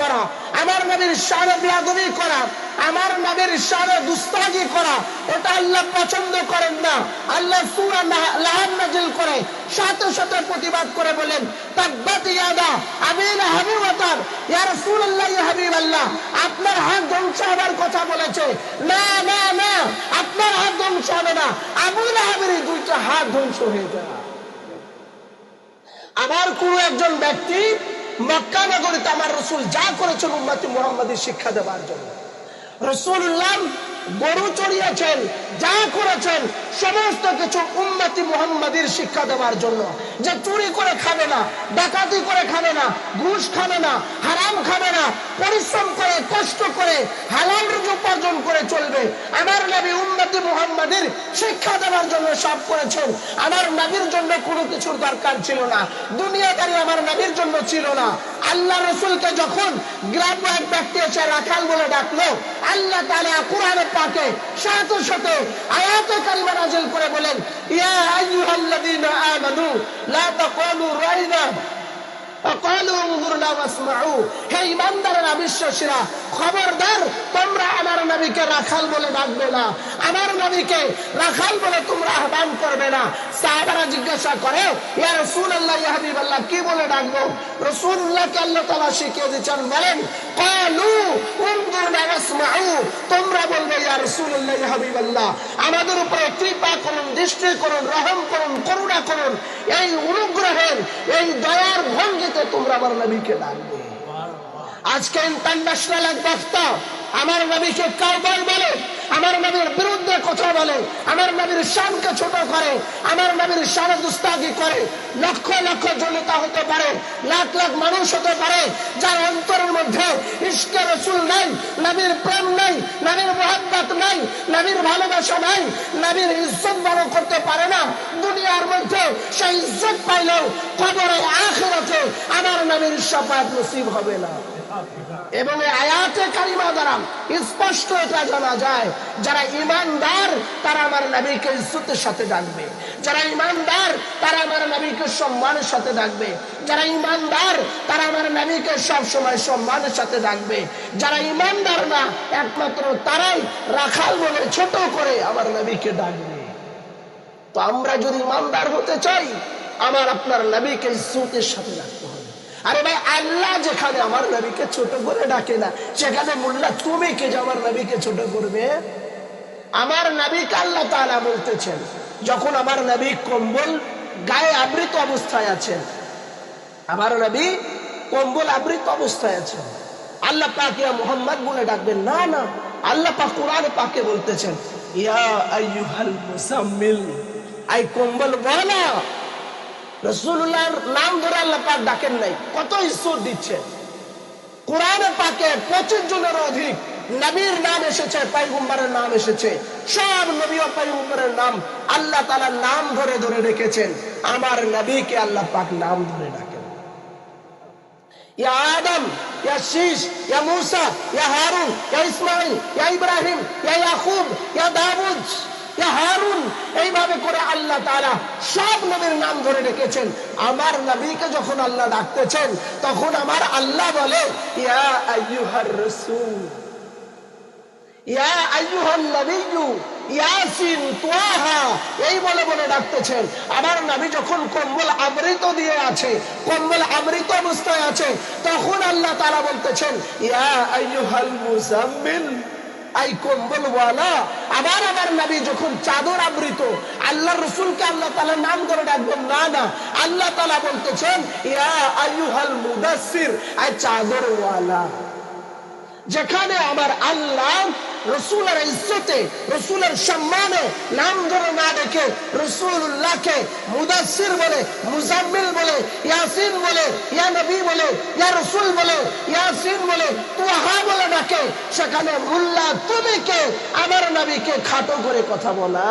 করা। আমার নবীর শানে বিয়াদবি করা, আমার নবীর শানে দুস্তাজি করা এটা আল্লাহ পছন্দ করেন না। আল্লাহ সূরা লাহান নাজিল করে, সাথে সাথে প্রতিবাদ করে বলেন তাব্বাত ইয়াদা আবি লাহাবি ওয়া তাব ইয়া রাসূলুল্লাহ, ইয়া হাবিবাল্লাহ আপনার হাত ধ্বংস হবার কথা বলেছে। না না না, আপনার হাত ধ্বংস হবে না। আবু লাহাবের দুইটা হাত ধ্বংস হয়ে যাবে আমার কোন একজন ব্যক্তি মক্কা নগরীতে আমার রসুল যা করেছেন উন্নতি মোহাম্মদের শিক্ষা দেওয়ার জন্য। রসুল্লাহ গরু চড়িয়েছেন, যা করেছেন, সমস্ত কিছু উন্নতি মোহাম্মদের শিক্ষা দেওয়ার জন্য। যে চুরি করে খাবে না, ডাকাতি করে খাবে না, ঘুষ খাবে না, হারাম খাবে না, পরিশ্রম করে, কষ্ট করে, হালাল উপার্জন করে চলবে, আমার নবী উন্নতি মোহাম্মদের শিক্ষা দেওয়ার জন্য সব করেছেন। আমার নবীর জন্য কোনো কিছুর দরকার ছিল না। দুনিয়াদারি আমার নবীর জন্য ছিল না। আল্লাহ রসুলকে যখন গ্রাম্য এক ব্যক্তি এসে রাখাল বলে ডাকলো, আল্লাহ তালা কোরআনে পাকে সাথে সাথে আয়াতে কালিমা নাজিল করে বলেন, ইয়া আইয়ুহাল্লাযীনা আমানু, লা তাকুলু রাইনা। খবরদার, তোমরা আমার নবীকে রাখাল বলে ডাকবে না। আমার নবীকে রাখাল বলে তোমরা আহ্বান করবে না। সাহাবারা জিজ্ঞাসা করে ইয়া রাসূলুল্লাহ ইয়া হাবিবাল্লাহ কি বলে ডাকবো? আল্লাহ তাআলা শিখিয়ে দিচ্ছেন বলেন ওয়াসমাউ তোমরা বলবে ইয়া রাসূলুল্লাহ ইয়া হাবিবাল্লাহ আমাদের উপরে কৃপা করুন দৃষ্টি করুন রহম করুন করুণা করুন। এই অনুগ্রহের এই দয়ার ভঙ্গিতে তোমরা আমার নবীকে ডাকবে। আজকে ইন্টারন্যাশনাল এক বক্তা আমার নবীকে কাউবয় বলে আমার নবীর বিরুদ্ধে কথা বলে, আমার নবীর শানকে ছোট করে, আমার নবীর শানে দুস্তাগি করে, লক্ষ লক্ষ জনতা হতে পারে, লাখ লাখ মানুষ হতে পারে, যার অন্তরের মধ্যে ইস্কে রসুল নাই, নবীর প্রেম নাই, নবীর মোহাম্মত নাই, নবীর ভালোবাসা নাই, নবীর ইজ্জত বড় করতে পারে না। দুনিয়ার মধ্যে সেই ইজ্জত পাইলেও কবরে আমার নবীর সাফাত নসিব হবে না। এবং আয়াতে কারিমা দ্বারা স্পষ্ট এটা জানা যায়, যারা ইমানদার, তারা আমার নবীকে ইজ্জতের সাথে ডাকবে। যারা ইমানদার, তারা আমার নবীকে সম্মানের সাথে ডাকবে। যারা ইমানদার, তারা আমার নবীকে সব সময় সম্মানের সাথে ডাকবে। যারা ইমানদার না, একমাত্র তারাই রাখাল বলে ছোট করে আমার নবীকে ডাকবে। তো আমরা যদি ইমানদার হতে চাই, আমার আপনার নবীকে ইজ্জতের সাথে ডাকতে হবে। আরে ভাই, আল্লাহ যেখানে আমার নবীকে ছোট করে ডাকে না, সেখানে মোল্লা তুমি কে যে আমার নবীকে ছোট করবে? আমার নবীকে আল্লাহ তাআলা বলতেছেন, যখন আমার নবী কম্বল গায়ে আবৃত অবস্থায় আছেন, আমার নবী কম্বল আবৃত অবস্থায় আছেন। আল্লাহ পাক মোহাম্মদ বলে ডাকবেন, না না, আল্লাহ পাক কোরআন পাকে বলতেছেন, ইয়া আইয়ুহাল মুসাম্মিল আই কম্বল বলা রসুল্লাহর নাম ধরে আল্লাহ পাক ডাকেন নাই। কত ঈশ্বর পাকে পঁচিশ জনের অধিক নবীর নাম এসেছে পাইগুম্বারের নাম এসেছে। সব নবী ও পাইগুম্বারের নাম আল্লাহ নাম ধরে ধরে রেখেছেন। আমার নবীকে আল্লাহ পাক নাম ধরে ডাকেন। ইয়া আদম, ইয়া শীষ ইয়া মুসা, ইয়া হারুন, ইয়া ইসমাইল ইয়া ইব্রাহিম, ইয়া ইয়াকুব, ইয়া দাউদ। এইভাবে করে আল্লাহ তাআলা সব নবীর নাম ধরে রেখেছেন। আমার নবীকে যখন আল্লাহ ডাকতেছেন, তখন আমার আল্লাহ বলে এই বলে বলে ডাকতেছেন। আমার নবী যখন কম্বল আমৃত দিয়ে আছে, কম্বল আমৃত অবস্থায় আছে, তখন আল্লাহ তারা বলতেছেন, ইয়া আইয়ুহাল মুজাম্মিল আই কম্বল ওয়ালা। আবার আমার নবী যখন চাদর আবৃত আল্লাহ রসুলকে আল্লাহ তালা নাম করে ডাকবেন, না না। আল্লাহ তালা বলতেছেন, ইয়া আইয়ুহাল মুদাসসির, আই চাদর ওয়ালা। যেখানে আমার আল্লাহ রসুলের ইজ্জতে, রসুলের সম্মানে নাম ধরে না ডেকে রসুল্লাহকে মুদাসির বলে, মুজাম্মিল বলে, ইয়াসিন বলে, ইয়া নবী বলে, ইয়া রসুল বলে, ইয়াসিন বলে সেখানে মুল্লা তুমি কে? আমার নবীকে খাটো করে কথা বলা।